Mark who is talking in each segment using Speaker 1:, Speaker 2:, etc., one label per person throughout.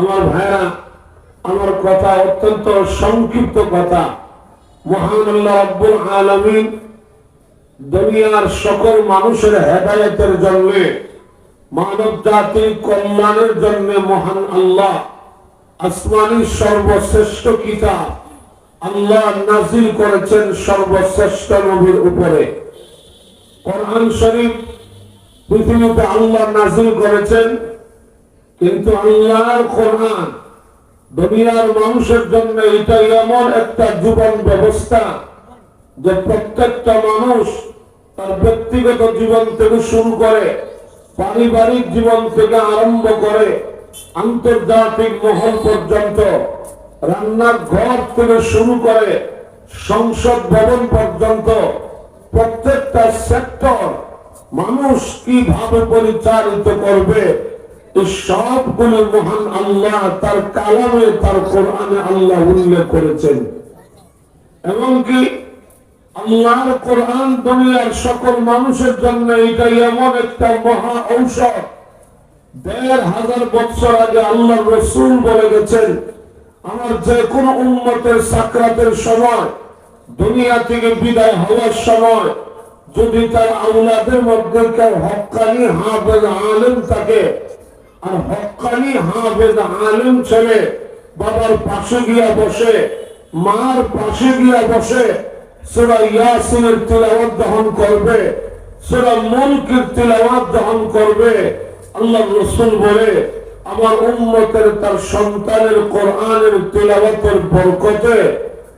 Speaker 1: আমার ভাইরা, আমার কথা অত্যন্ত সংক্ষিপ্ত কথা। মহান আল্লাহ আলমিন দুনিয়ার সকল মানুষের হেদায়তের জন্য মানব জাতির কল্যাণের জন্য মহান আল্লাহ, আসমানি সর্বশ্রেষ্ঠ কিতাব আল্লাহ নাজিল করেছেন সর্বশ্রেষ্ঠ নবীর উপরে। কোরআন শরীফ পৃথিবীতে আল্লাহ নাজিল করেছেন কিন্তু আল্লাহর কোরআন দুনিয়ার মানুষের জন্য এটা এমন একটা জীবন ব্যবস্থা যে প্রত্যেকটা মানুষ তার ব্যক্তিগত জীবন থেকে শুরু করে পারিবারিক জীবন থেকে আরম্ভ করে আন্তর্জাতিক মহল পর্যন্ত রান্নার ঘর থেকে শুরু করে সংসদ ভবন পর্যন্ত প্রত্যেকটা সেক্টর মানুষ কীভাবে পরিচালিত করবে সবগুলো মহান আল্লাহ তার কালামে, তার কোরআনে আল্লাহ উল্লেখ করেছেন। এমনকি আল্লাহর কোরআন দুনিয়ার সকল মানুষের জন্য এটা এমন একটা মহা ঔষধ। দেড় হাজার বছর আগে আল্লাহ রসুল বলে গেছেন, আমার যে কোনো উন্মতের সাকরাতের সময়, দুনিয়া থেকে বিদায় হওয়ার সময়, যদি তার আউলাদের মধ্যে কেউ হকানি হাফেজ আলেম থাকে আর হকানি হাফেজ আলেম ছেলে বাবার পাশে গিয়া বসে, মার পাশে গিয়া বসে সেটা ইয়াসিনের তিলাওয়াত দহন করবে সেটা মুলকের তিলাওয়াত দহন করবে। আল্লাহ রসুল বলে, আমার উম্মতের তার সন্তানের কোরআনের তিলাওয়াতের বরকতে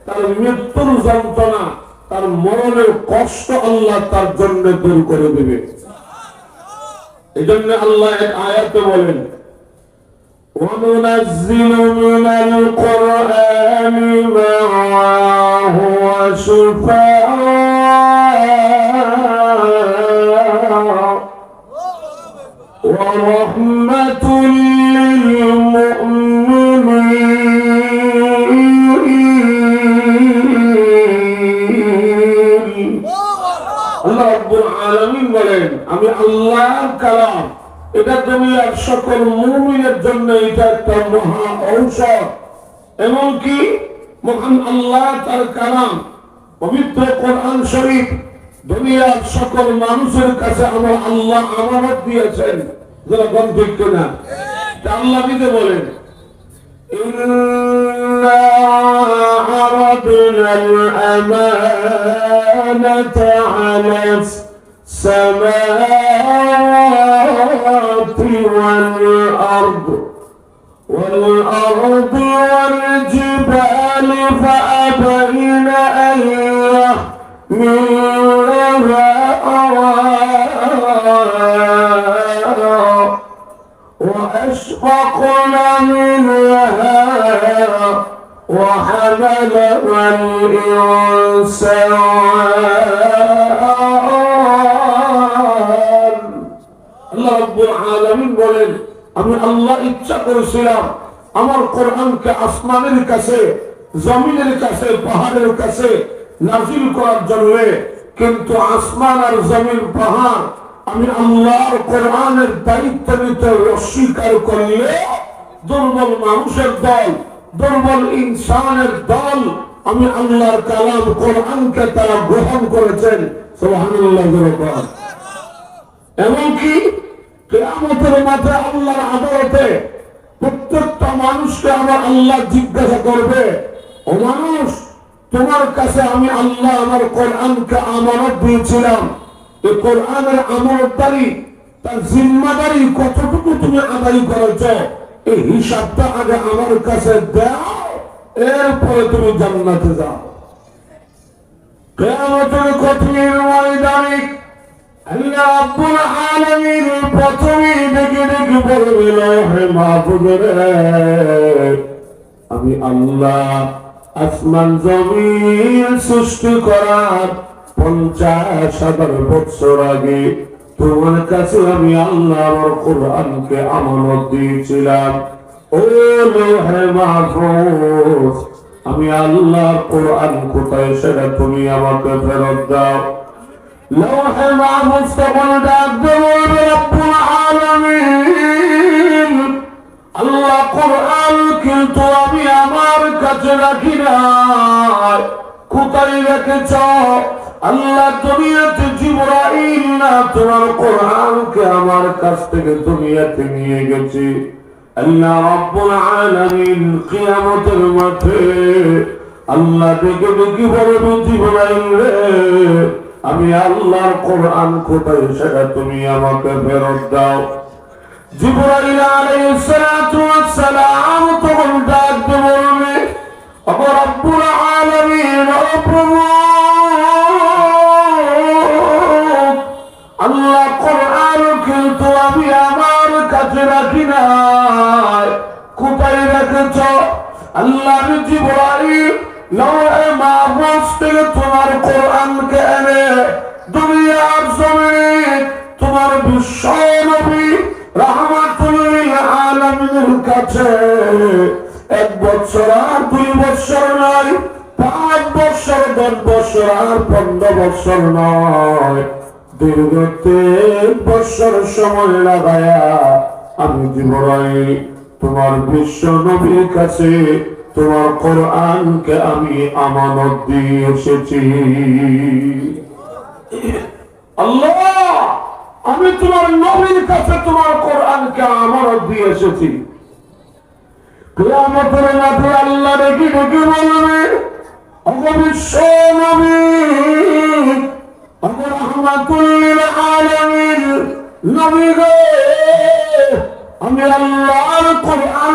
Speaker 1: তার মৃত্যুর যন্ত্রণা, তার মরণের কষ্ট আল্লাহ তার জন্য দূর করে দেবে। এই জন্য আল্লাহ এক আয়াতে বলেন وننزل من القرآن ما هو شفاء এটা দুনিয়ার সকল মুমিনের জন্য এটা একটা মহা ঔষধ এমনকি মহান আল্লাহ তার কালাম পবিত্র কোরআন শরীফ দুনিয়ার সকল মানুষের কাছে আমার আল্লাহ আমানত দিয়েছেন যারা গন্তব্য না তা আল্লাহ দিতে বলেন إنا عرضنا الأمانة على السماوات والأرض والأرض والجبال فأبين أن يحملنها وأشفقن منها وحملها الإنسان আল্লাহ রাব্বুল আলামিন বলেন, আমি আল্লাহ ইচ্ছা করেছিলাম আমার কোরআনকে আসমানের কাছে, জমিনের কাছে, পাহাড়ের কাছে নাজিল করার জন্য। কিন্তু আসমান আর জমিন পাহাড় আমি আল্লাহর কোরআনের দায়িত্ব নিতে অস্বীকার করলে দুর্বল মানুষের দল, দুর্বল ইনসানের দল আমি আল্লাহর কালাম কোরআনকে তারা গ্রহণ করেছেন। সুবহানাল্লাহ বলেন। এমনকি কেয়ামতের মাঠে আল্লাহর আদালতে প্রত্যেকটা মানুষকে আমার আল্লাহ জিজ্ঞাসা করবে, ও মানুষ, তোমার কাছে আমি আল্লাহ আমার কোরআনকে আমানত দিয়েছিলাম। এই কোরআনের আমানতদারি, তার জিম্মাদারি কতটুকু তুমি আদায় করেছ? এই হিসাবটা আগে আমার কাছে দাও, এরপরে তুমি জান্নাতে যাও। কেয়ামতের কঠিন ময়দানে আল্লাহ আমি আল্লাহ আসমান জমিন সৃষ্টি করার পঞ্চাশ হাজার বছর আগে তোমার কাছে আমি আল্লাহ কোরআনকে আমানত দিয়েছিলাম। আমি আল্লাহর কোরআন কোথায় সেটা তুমি আমাকে ফেরত দাও। লৌহে মাহফুজ তখন ডাক দেবো রব্বুল আলামিন? আল্লাহ কোরআন কিন্তু আমি আমার কাছে রাখি না কোথায় রেখেছ? আল্লাহ দুনিয়াতে জিবরাইল না, তোমার কোরআনকে আমার কাছ থেকে দুনিয়াতে নিয়ে গেছে। আল্লাহ রাব্বুল আলামিন কিয়ামতের মাঠে আল্লাহ দেখে দেখি বলবে জিবরাইল রে। আমি আল্লাহর কোরআন কোথায় সেটা তুমি আমাকে ফেরত দাও। জিবরাইল আলাইহিস সালাতু ওয়াস সালাম তখন ডাক বলবে রব্বুল আলামিন, ও প্রভু, আল্লাহ কোরআন কিন্তু আমি আমার কাছে রাখি না কোথায় রেখেছ? আল্লাহ জিবরাইল লৌহে মাহফুজ থেকে তোমার কোরআনকে এনে দুনিয়ার জমিনে তোমার বিশ্ব নবী রহমাতুল্লিল আলামিনের কাছে এক বছর আর দুই বছর নয় পাঁচ বছর, দশ বছর আর পনেরো বছর নয়। দীর্ঘ তিন বছর সময় লাগায়া আমি জীবনাই তোমার বিশ্ব নবীর কাছে তোমার কোরআনকে আমি আমানত দিয়ে এসেছি। আল্লাহ, আমি তোমার নবীর কাছে তোমার কোরআনকে আমানত দিয়ে এসেছি। কিয়ামতের মাঠে আল্লাহ ডেকে ডেকে বলবে আমি আল্লাহর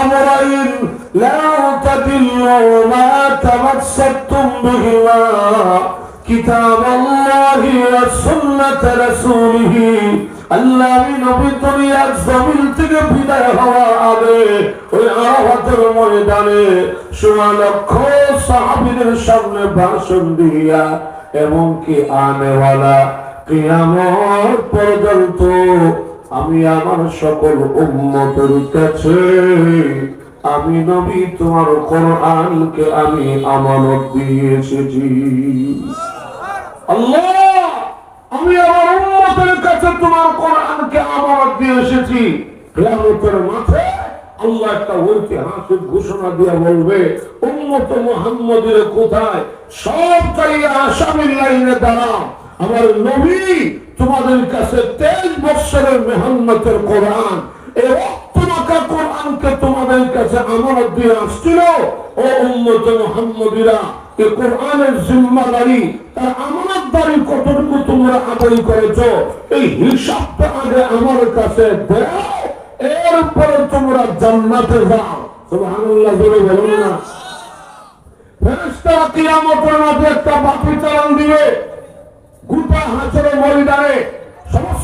Speaker 1: আমরাইন লা তাদিল্লু মা তামাসসাকতুম বিহিমা কিতাব আল্লাহি ওয়া সুন্নাত রাসূলিহি আল্লাহ আমি নবী দুনিয়ার জমিন থেকে বিদায় হওয়া আগে ওই আরাফাতের ময়দানে সোয়া লক্ষ সাহাবীদের সামনে ভাষণ দিয়া এমনকি আনেওয়ালা কিয়ামত পর্যন্ত আমি আমার সকল উম্মতের কাছে, আমি নবী তোমার কোরআনকে আমি আমানত দিয়ে এসেছি আল্লাহ, আমি আমার উম্মতের কাছে তোমার কোরআনকে আমানত দিয়ে এসেছি কিয়ামতের মাঠে আল্লাহ একটা ঐতিহাসিক ঘোষণা দিয়ে বলবে, উম্মত মুহাম্মদের কোথায়? সব চাইয়ে আসামির লাইনে দাঁড়াও। আমার নবী তোমাদের কাছে তেইশ বৎসরের মেহান্নতের কোরআন, এই রক্তমাখা কোরআনকে তোমাদের কাছে আমানত দিয়ে আসছিল, ও উম্মত মুহাম্মদিরা কোরআনের জিম্মাদারি, তার আমানতদারি কতটুকু তোমরা করেছ, এই হিসাবটা আগে আমার কাছে এরপরে তোমরা জান্নাতে যাও। সুবহানাল্লাহ বলুন না। কিয়ামতের মাঠে একটা বাতি চালান দিবে। গোটা হাসরে ময়দানে সমস্ত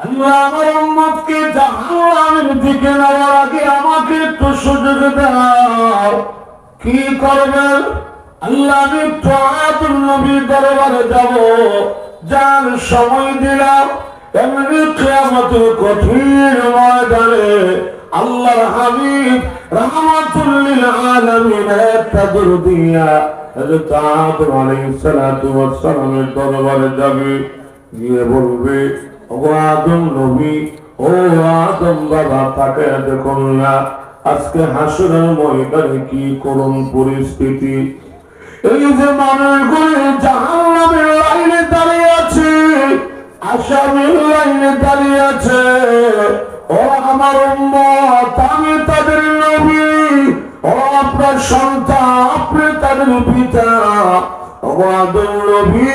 Speaker 1: আল্লাহ আমাকে সুযোগ কি আল্লাহ আমি যার সময় দিলাম, এমনি আল্লাহর হাবিব রাহমাতুল্লিল আলামিন একটা দুরদিয়া হযরত আদম সালাতু দরবারে যাবে। গিয়ে বলবে ও আদম নবী, ও আদম বাবা, তাকে দেখুন না। আজকে হাসরের ময়দানে কি করুন পরিস্থিতি। এই যে মানুষগুলি জাহান্নামের লাইনে দাঁড়িয়ে আছে, আসামির লাইনে দাঁড়িয়ে আছে, ও আমার উম্মত, আমি তাদের নবী, ও আপনার সন্তান, আপনি তাদের পিতা। অবাদম নবী,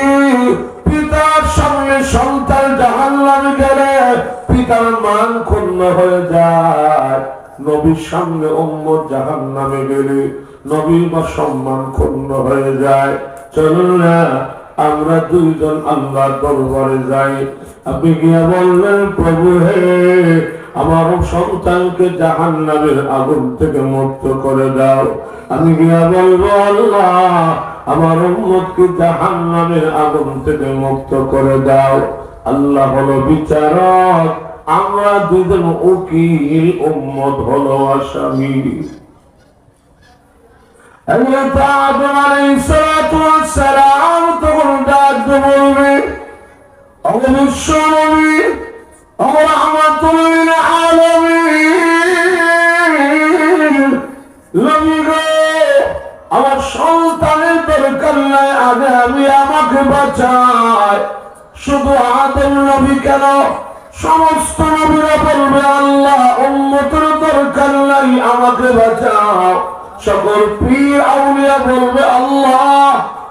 Speaker 1: পিতার সামনে সন্তান জাহান্নামে গেলে পিতার মান ক্ষুণ্ণ হয়ে যায়। নবীর সামনে উম্মত জাহান্নামে গেলে নবীর বা সম্মান ক্ষুণ্ণ হয়ে যায়। চলুন না, আমরা দুইজন আল্লাহর দরবারে যাই। আপনি গিয়া বললেন, প্রভু হে, আমার সন্তানকে জাহান নামের আগুন থেকে মুক্ত করে দাও। আমি গিয়া বলব, আল্লাহ, আমার উম্মতকে জাহান নামের আগুন থেকে মুক্ত করে দাও। আল্লাহ হলো বিচারক। আমরা দুজন উকিল উম্মত হলো আসামি। তখন ডাক বলবে অবশ্য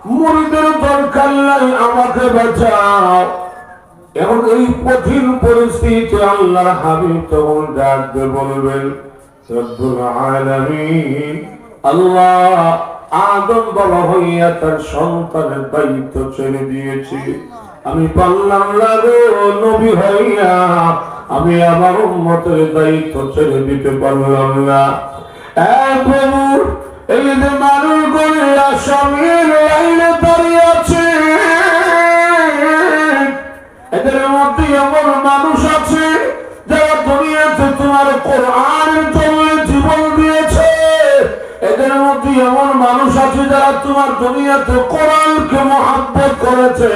Speaker 1: মুরিদের দরকার নাই আমাকে বাঁচাও। এখন এই কঠিন পরিস্থিতি আল্লাহর হাবিব তখন ডাকতে বলবেন আল্লাহ আদম বাবা হইয়া তার সন্তানের দায়িত্ব ছেড়ে দিয়েছি। আমি পারলাম না গো নবী হইয়া, আমি আমার উম্মতের দায়িত্ব ছেড়ে দিতে পারলাম না। এই মানুষ আছে যারা দুনিয়াতে তোমার কোরআনের জন্য জীবন দিয়েছে। এদের মধ্যে এমন মানুষ আছে যারা তোমার দুনিয়াতে কোরআনকে মহাব্বত করেছে,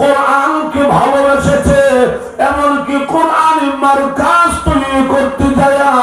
Speaker 1: কোরআনকে ভালোবেসেছে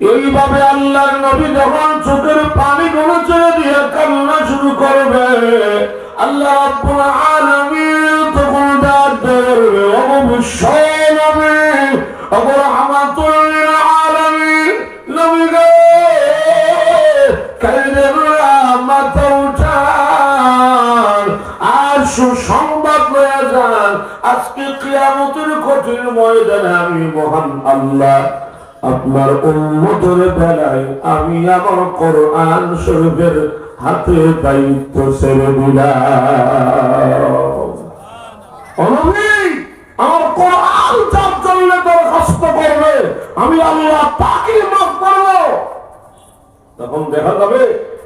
Speaker 1: এইভাবে আল্লাহর নবী যখন চোখের পানি গুলো ছেড়ে দিয়ে কান্না শুরু করবে, আল্লাহ তখন ডাক দেবে অবশ্যই আজকে কঠিন ময়দানে আমি মহান আল্লাহ। আপনার উন্মতের বেলায় আমি আমার কোরআন শরীফের হাতে দায়িত্ব ছেড়ে দিলাম। আমার কোরআন চাপ চললে দরখাস্ত করবে। আমি আল্লাহ তাকে মাফ করব। তখন দেখা যাবে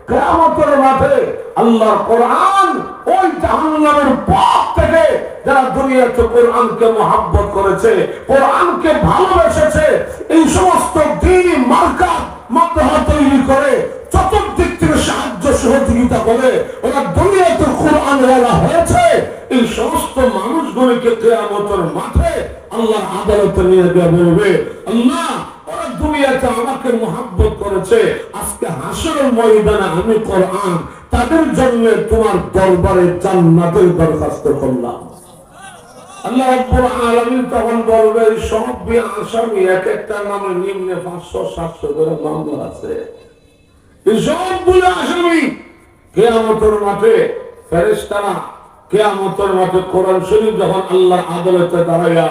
Speaker 1: কেয়ামতের মাঠে আল্লাহর কোরআন ওই জাহান্নামের পথ থেকে যারা দুনিয়াতে কোরআনকে মহাব্বত করেছে, কোরআনকে ভালোবেসেছে, এই সমস্ত দিনই মার্কা মাধ্যমে তৈরি করে, চতুর্দিক থেকে সাহায্য সহযোগিতা করে ওরা দুনিয়াতে কোরআন হয়েছে। এই সমস্ত মানুষগুলিকে কেয়ামতের মাঠে আল্লাহর আদালতে নিয়ে গিয়ে বলবে, আল্লাহ ওরা দুনিয়াতে আমাকে মহাব্বত করেছে। আজকে হাসরের ময়দানে আমি কোরআন, তাদের জন্য তোমার দরবারে জান্নাতের দরখাস্ত করলাম। পাঁচশো, সাতশো আসামি মাঠে কেয়ামতের মাঠে কোরআন শরীফ যখন আল্লাহর আদালতে দাঁড়াইয়া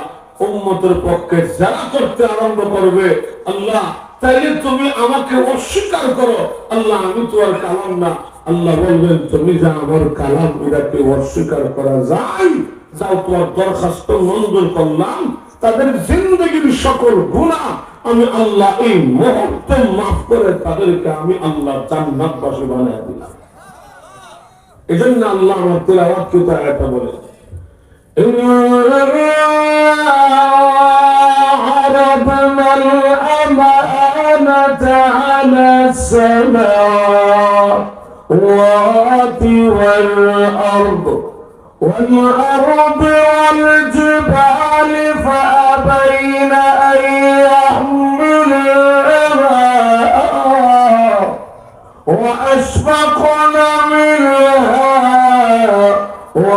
Speaker 1: উম্মতের পক্ষে যারা করতে আরম্ভ করবে। আল্লাহ, তাইলে তুমি আমাকে অস্বীকার করো। আল্লাহ, আমি তো আর কালাম না। আল্লাহ বলবেন, তুমি যা আমার কালাম, এটাকে অস্বীকার করা যায়। যাও তোমার দরখাস্ত মঞ্জুর করলাম। তাদের জিন্দগির সকল গুণা আমি আল্লাহ এই মুহূর্তে মাফ করে তাদেরকে আমি আল্লাহ জান্নাতবাসী বানিয়ে দিলাম। এই জন্য আল্লাহ আমার তেলাওয়াত কৃত আয়াতটা বলে عرضنا الأمانة على السماوات والأرض والأرض والجبال فأبين أن يحملنها وأشفقن منها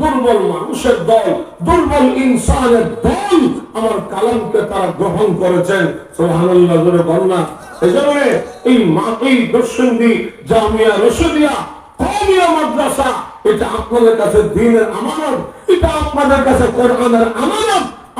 Speaker 1: দুর্বল মানুষের দল, দুর্বল ইনসানের দল আমার কালামকে তারা গ্রহণ করেছেন। সোহানুল্লাহরে বন্যা এজন্য এই মাটি দর্শনদি জামিয়া রশিদিয়া কমিয়া মাদ্রাসা, এটা আপনাদের কাছে দিনের আমানত, এটা আপনাদের কাছে কোরআনের আমানত।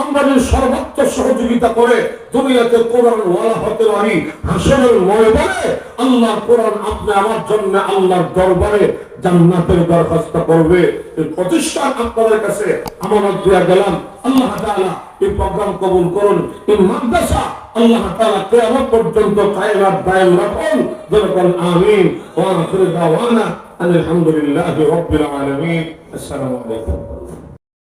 Speaker 1: আমরা যদি সর্বোচ্চ সহযোগিতা করে দুনিয়াতে কোরআন ওয়ালা হতে পারি হাসনের ময়দানে আল্লাহ কোরআন আপনি আমার জন্য আল্লাহর দরবারে জান্নাতের দরখাস্ত করবে। এই প্রতিষ্ঠান আপনাদের কাছে আমানত দিয়া গেলাম। আল্লাহ তাআলা এই প্রোগ্রাম কবুল করুন। এই মাদ্রাসা আল্লাহ তাআলা কিয়ামত পর্যন্ত কায়েমাত দায়েম রাখুন। যেরকম আমিন। ওয়া আখিরু দাওয়ানা আলহামদুলিল্লাহি রাব্বিল আলামিন। আসসালামু আলাইকুম।